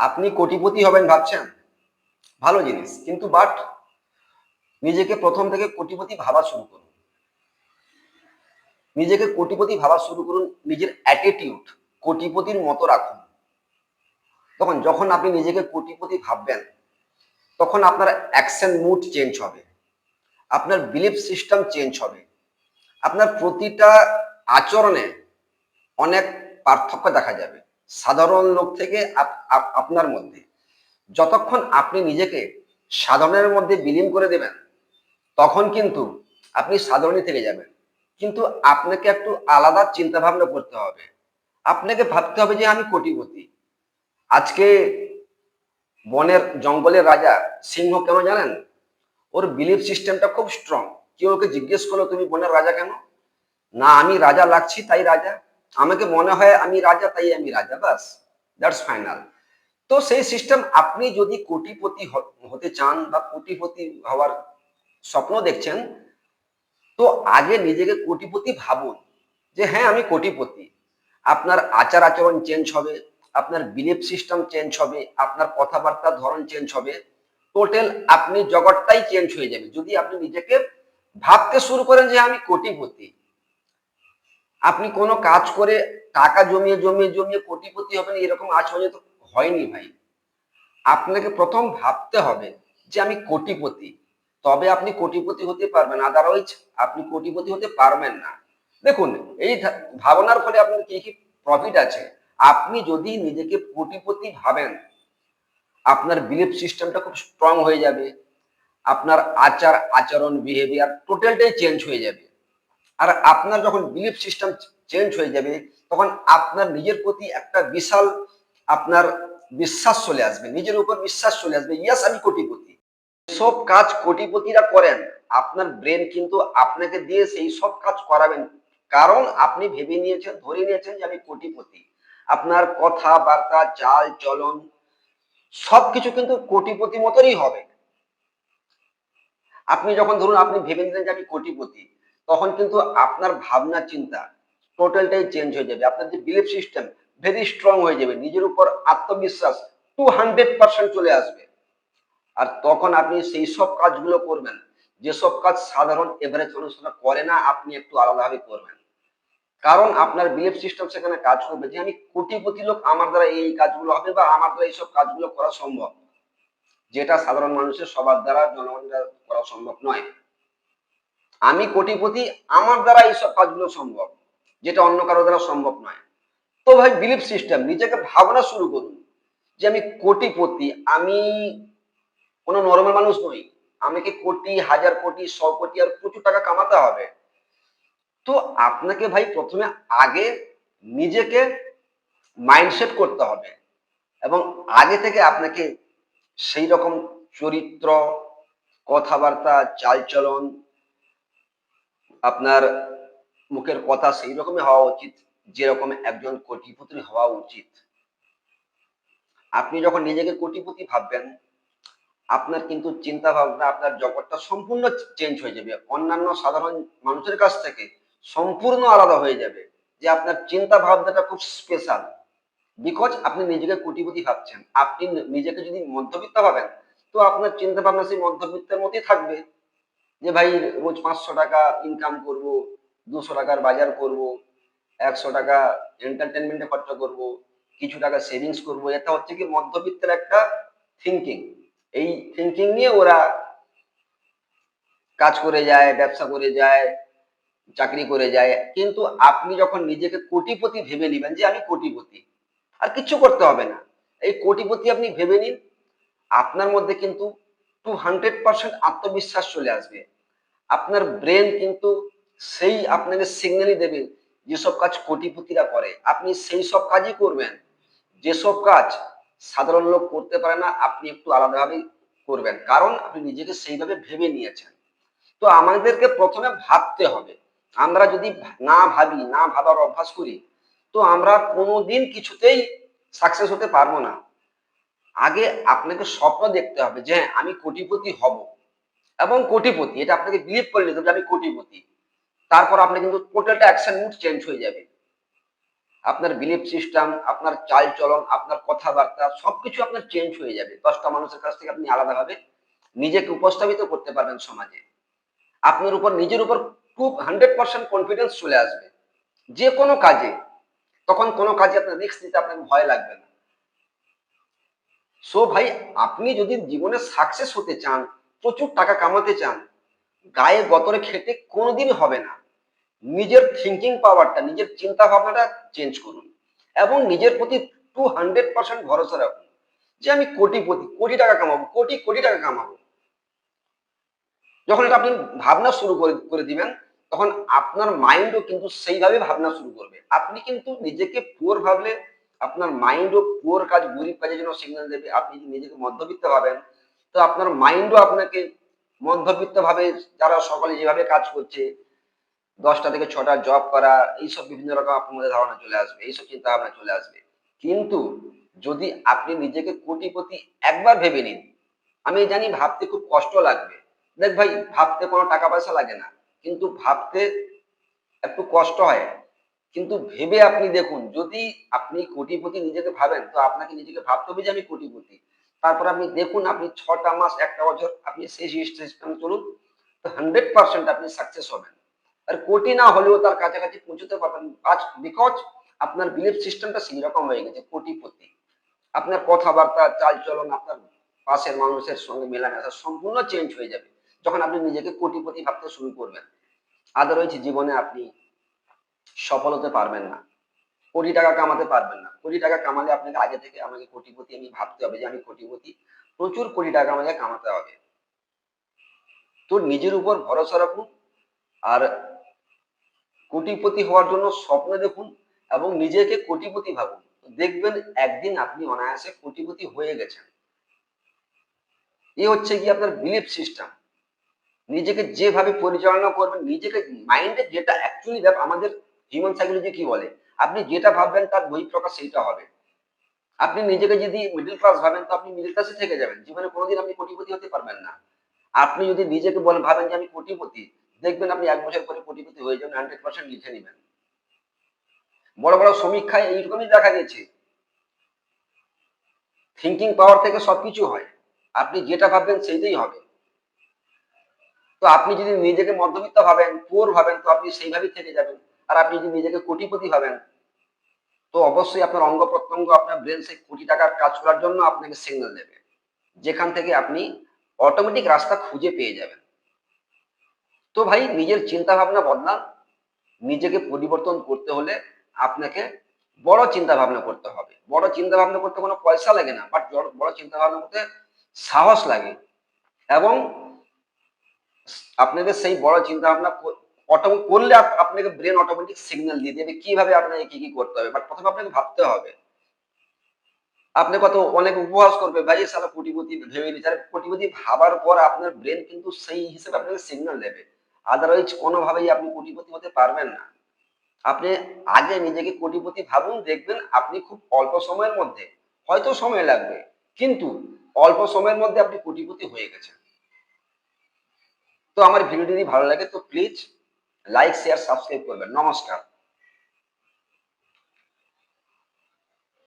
আপনি কোটিপতি হবেন ভাবছেন? ভালো জিনিস। কিন্তু বাট নিজেকে প্রথম থেকে কোটিপতি ভাবা শুরু করুন। নিজেকে কোটিপতি ভাবা শুরু করুন, নিজের অ্যাটিটিউড কোটিপতির মতো রাখুন। তখন যখন আপনি নিজেকে কোটিপতি ভাববেন, তখন আপনার অ্যাকশন মুড চেঞ্জ হবে। আপনার বিলিফ সিস্টেম চেঞ্জ হবে। আপনার প্রতিটা আচরণে অনেক পার্থক্য দেখা যাবে। সাধারণ লোক থেকে আপ- আপ- আপনার মধ্যে। যতক্ষণ আপনি নিজেকে সাধারণের মধ্যে বিলীন করে দেবেন, তখন কিন্তু আপনি সাধারণই থেকে যাবেন। কিন্তু আপনাকে একটু আলাদা চিন্তা ভাবনা করতে হবে। আপনাকে ভাবতে হবে যে আমি কোটিপতি। আজকে বনের জঙ্গলের রাজা সিংহ কেন জানেন? ওর বিলিফ সিস্টেমটা খুব স্ট্রং কেউ ওকে জিজ্ঞেস করল, তুমি বনের রাজা কেন? না, আমি রাজা লাগছি, তাই রাজা। আমাকে মনে হয় আমি রাজা, তাই আমি রাজা বাস দ্যাটস ফাইনাল তো সেই সিস্টেম আপনি যদি কোটিপতি হতে চান বা কোটিপতি হওয়ার স্বপ্ন দেখছেন, তো আগে নিজেকে কোটিপতি ভাবুন যে হ্যাঁ আমি কোটিপতি। আপনার আচার আচরণ চেঞ্জ হবে, আপনার বিলিফ সিস্টেম চেঞ্জ হবে, আপনার কথাবার্তার ধরন চেঞ্জ হবে টোটাল আপনি জগৎটাই চেঞ্জ হয়ে যাবে। যদি আপনি নিজেকে ভাবতে শুরু করেন যে আমি কোটিপতি আপনি কোনো কাজ করে টাকা জমিয়ে জমিয়ে জমিয়ে কোটিপতি হবেন, এরকম আজ পর্যন্ত হয়নি ভাই। আপনাকে প্রথম ভাবতে হবে যে আমি কোটিপতি। তবে আপনি কোটিপতি হতে পারবেন আদারওয়াইজ আপনি কোটিপতি হতে পারবেন না। দেখুন, এই ভাবনার ফলে আপনার কি কি প্রফিট আছে? আপনি যদি নিজেকে কোটিপতি ভাবেন, আপনার বিলিফ সিস্টেমটা খুব স্ট্রং হয়ে যাবে, আপনার আচার আচরণ বিহেভিয়ার টোটালটাই চেঞ্জ হয়ে যাবে। আর আপনার যখন বিলিফ সিস্টেম চেঞ্জ হয়ে যাবে, তখন আপনার নিজের প্রতি একটা বিশাল আপনার বিশ্বাস চলে আসবে, নিজের উপর বিশ্বাস চলে আসবে ইয়াস আমি কোটিপতি। সব কাজ কোটিপতিরা করেন, আপনার ব্রেন কিন্তু আপনাকে দিয়ে সেই সব কাজ করাবেন। কারণ আপনি ভেবে নিয়েছেন, ধরে নিয়েছেন যে আমি কোটিপতি। আপনার কথাবার্তা, চাল চলন সবকিছু কিন্তু কোটিপতি মতনই হবে। আপনি যখন ধরুন, আপনি ভেবে নিলেন যে আমি কোটিপতি তখন কিন্তু আপনার ভাবনা, চিন্তা টোটালটাই চেঞ্জ হয়ে যাবে। আপনার যে বিলিফ সিস্টেম ভেরি স্ট্রং হয়ে যাবে। নিজের উপর আত্মবিশ্বাস টু হান্ড্রেড পার্সেন্ট চলে আসবে। আর তখন আপনি সেই সব কাজগুলো করবেন। যেসব কাজ সাধারণ এভারেজ মানুষরা করে না, আপনি একটু আলাদাভাবে করবেন। কারণ আপনার বিলিফ সিস্টেম সেখানে কাজ করবে যে আমি কোটিপতি লোক, আমার দ্বারা এই কাজগুলো হবে বা আমার দ্বারা এইসব কাজগুলো করা সম্ভব। যেটা সাধারণ মানুষের সবার দ্বারা, জনগণের করা সম্ভব নয়। আমি কোটিপতি, আমার দ্বারা এইসব কাজগুলো সম্ভব, যেটা অন্য কারও দ্বারা সম্ভব নয়। তো ভাই বিলিফ সিস্টেম নিজেকে ভাবনা শুরু করুন যে আমি কোটিপতি, আমি কোনো নর্মাল মানুষ নই। আমাকে কোটি, হাজার কোটি শ কোটি, আর প্রচুর টাকা কামাতে হবে? তো আপনাকে ভাই প্রথমে আগে নিজেকে মাইন্ডসেট করতে হবে এবং আগে থেকে আপনাকে সেই রকম চরিত্র, কথাবার্তা, চালচলন আপনার মুখের কথা সেই রকমই হওয়া উচিত যেরকম একজন কোটিপতি হওয়া উচিত। আপনি যখন নিজেকে কোটিপতি ভাববেন, আপনার কিন্তু চিন্তা ভাবনা আপনার জগৎটা সম্পূর্ণ চেঞ্জ হয়ে যাবে। অন্যান্য সাধারণ মানুষের কাছ থেকে সম্পূর্ণ আলাদা হয়ে যাবে যে আপনার চিন্তা ভাবনাটা খুব স্পেশাল বিকজ আপনি নিজেকে কোটিপতি ভাবছেন। আপনি নিজেকে যদি মধ্যবিত্ত ভাবেন, তো আপনার চিন্তা ভাবনা সেই মধ্যবিত্তের মতোই থাকবে। যে ভাই রোজ পাঁচশো টাকা ইনকাম করব, দুশো টাকার বাজার করব, একশো টাকা এন্টারটেনমেন্টে খরচা করব, কিছু টাকা সেভিংস করব, এটা হচ্ছে কি মধ্যবিত্তের একটা থিঙ্কিং এই থিঙ্কিং নিয়ে ওরা কাজ করে যায়, ব্যবসা করে যায়, চাকরি করে যায়। কিন্তু আপনি যখন নিজেকে কোটিপতি ভেবে নেবেন যে আমি কোটিপতি, আর কিচ্ছু করতে হবে না। এই কোটিপতি আপনি ভেবে নিন, আপনার মধ্যে কিন্তু টু হান্ড্রেড পার্সেন্ট আত্মবিশ্বাস চলে আসবে। আপনার ব্রেন কিন্তু সেই আপনাকে সিগন্যালই দেবে যেসব কাজ কোটিপতিরা করে। আপনি সেই সব কাজই করবেন। যেসব কাজ সাধারণ লোক করতে পারে না আপনি একটু আলাদাভাবে করবেন। কারণ আপনি নিজেকে সেইভাবে ভেবে নিয়েছেন। তো আমাদেরকে প্রথমে ভাবতে হবে। আমরা যদি না ভাবি না ভাবার অভ্যাস করি তো আমরা কোনোদিন কিছুতেই সাকসেস হতে পারব না। আগে আপনাকে স্বপ্ন দেখতে হবে যে হ্যাঁ, আমি কোটিপতি হব। এবং কোটিপতি, এটা আপনাকে বিলিভ করে নিতে হবে আমি কোটিপতি। তারপর আপনি কিন্তু টোটালটা অ্যাকশন মুড চেঞ্জ হয়ে যাবে। আপনার বিলিফ সিস্টেম আপনার চাল চলন, আপনার কথাবার্তা, সবকিছু আপনার চেঞ্জ হয়ে যাবে। দশটা মানুষের কাছ থেকে আপনি আলাদাভাবে নিজেকে উপস্থাপিত করতে পারবেন সমাজে। আপনার উপর, নিজের উপর খুব হান্ড্রেড পার্সেন্ট কনফিডেন্স চলে আসবে। যে কোনো কাজে, তখন কোনো কাজে আপনার রিস্ক নিতে আপনার ভয় লাগবে না। সো ভাই, আপনি যদি জীবনে সাকসেস হতে চান প্রচুর টাকা কামাতে চান, গায়ে গতরে খেতে কোনোদিনই হবে না। নিজের থিঙ্কিং পাওয়ারটা নিজের চিন্তা ভাবনাটা চেঞ্জ করুন এবং নিজের প্রতি টু হান্ড্রেড পার্সেন্ট ভরসা রাখুন যে আমি কোটিপতি, কোটি টাকা কামাবো, কোটি কোটি টাকা কামাবো। যখন এটা আপনি ভাবনা শুরু করে করে দিবেন, তখন আপনার মাইন্ডও কিন্তু সেইভাবে ভাবনা শুরু করবে। আপনি কিন্তু নিজেকে পুয়ার ভাবলে আপনার মাইন্ডও পুয়ার কাজ, গরিব কাজের জন্য সিগন্যাল দেবে। আপনি যদি নিজেকে মধ্যবিত্ত ভাবেন তো আপনার মাইন্ডও আপনাকে মধ্যবিত্ত ভাবে যারা সকলে যেভাবে কাজ করছে, দশটা থেকে ছটা জব করা, এইসব বিভিন্ন রকম আপনার মধ্যে ধারণা চলে আসবে, এইসব চিন্তা ভাবনা চলে আসবে। কিন্তু যদি আপনি নিজেকে কোটিপতি একবার ভেবে নিন, আমি জানি ভাবতে খুব কষ্ট লাগবে। দেখ ভাই, ভাবতে কোনো টাকা পয়সা লাগে না, কিন্তু ভাবতে একটু কষ্ট হয়। কিন্তু ভেবে আপনি দেখুন, যদি আপনি কোটিপতি নিজেকে ভাবেন, তো আপনাকে নিজেকে ভাবতে হবে যে আমি কোটিপতি। তারপর আপনি দেখুন, আপনি ছটা মাস, একটা বছর, আপনি সেই সিস্টেম চলুন, তো হান্ড্রেড পার্সেন্ট আপনি সাকসেস হবেন। আর কোটি না হলেও তার কাছাকাছি পৌঁছতে পারবেন। আজ বিকজ আপনার বিলিফ সিস্টেমটা সেই রকম হয়ে গেছে, কোটিপতি। আপনার কথাবার্তা চাল চলন আপনার পাশের মানুষের সঙ্গে মেলামেশা সম্পূর্ণ চেঞ্জ হয়ে যাবে, যখন আপনি নিজেকে কোটিপতি ভাবতে শুরু করবেন। আদারওয়াইজ জীবনে আপনি সফল হতে পারবেন না। কোটি টাকা কামাতে পারবেন না। কোটি টাকা কামালে আপনাকে আগে থেকে আমাকে কোটিপতি আমি ভাবতে হবে যে আমি কোটিপতি। প্রচুর কোটি টাকা আমাকে কামাতে হবে। তো নিজের উপর ভরসা রাখুন আর কোটিপতি হওয়ার জন্য স্বপ্ন দেখুন এবং নিজেকে কোটিপতি ভাবুন। দেখবেন একদিন আপনি অনায়াসে কোটিপতি হয়ে গেছেন। এ হচ্ছে কি আপনার বিলিফ সিস্টেম নিজেকে যেভাবে পরিচালনা করবেন, নিজেকে মাইন্ডে যেটা অ্যাকচুয়ালি আমাদের হিউম্যান সাইকোলজি কি বলে? আপনি যেটা ভাববেন তার বহিঃপ্রকাশ সেইটা হবে। আপনি নিজেকে যদি মিডল ক্লাস ভাবেন, তো আপনি মিডল ক্লাসে থেকে যাবেন। জীবনে কোনোদিন আপনি কোটিপতি হতে পারবেন না। আপনি যদি নিজেকে বলেন ভাবেন যে আমি কোটিপতি, দেখবেন আপনি এক বছর পরে কোটিপতি হয়ে যাবেন হান্ড্রেড পার্সেন্ট লিখে নেবেন। বড় বড় সমীক্ষায় এইরকমই দেখা গেছে। থিঙ্কিং পাওয়ার থেকে সবকিছু হয়। আপনি যেটা ভাববেন সেইটাই হবে। তো আপনি যদি নিজেকে মধ্যবিত্ত ভাবেন পুয়ার ভাবেন, তো আপনি সেইভাবেই থেকে যাবেন। আর আপনি যদি নিজেকে কোটিপতি ভাবেন, তো অবশ্যই আপনার অঙ্গ প্রত্যঙ্গ, আপনার ব্রেন সেই কোটি টাকার কাজ করার জন্য আপনাকে সিগন্যাল দেবে। যেখান থেকে আপনি অটোমেটিক রাস্তা খুঁজে পেয়ে যাবেন। তো ভাই, নিজের চিন্তা ভাবনা বদলান। নিজেকে পরিবর্তন করতে হলে আপনাকে বড় চিন্তা ভাবনা করতে হবে। বড় চিন্তা ভাবনা করতে কোনো পয়সা লাগে না বাট বড় চিন্তা ভাবনা করতে সাহস লাগে। এবং আপনাকে সেই বড় চিন্তা ভাবনা করলে আপনাকে ব্রেন অটোমেটিক সিগন্যাল দিয়ে দেবে কীভাবে আপনাকে কি কি করতে হবে। বাট প্রথমে আপনাকে ভাবতে হবে। আপনি কত অনেক উপহাস করবে, ভাই সারা কোটিপতি ভেবে নিচ্ছে। কোটিপতি ভাবার পর আপনার ব্রেন কিন্তু সেই হিসেবে আপনাকে সিগন্যাল দেবে। আদারওয়াইজ কোনোভাবেই আপনি কোটিপতি হতে পারবেন না। আপনি আগে নিজেকে কোটিপতি ভাবুন, দেখবেন আপনি খুব অল্প সময়ের মধ্যে, হয়তো সময় লাগবে, কিন্তু অল্প সময়ের মধ্যে আপনি কোটিপতি হয়ে গেছেন। তো আমার ভিডিওটি যদি ভালো লাগে, তো প্লিজ লাইক শেয়ার সাবস্ক্রাইব করবেন। নমস্কার।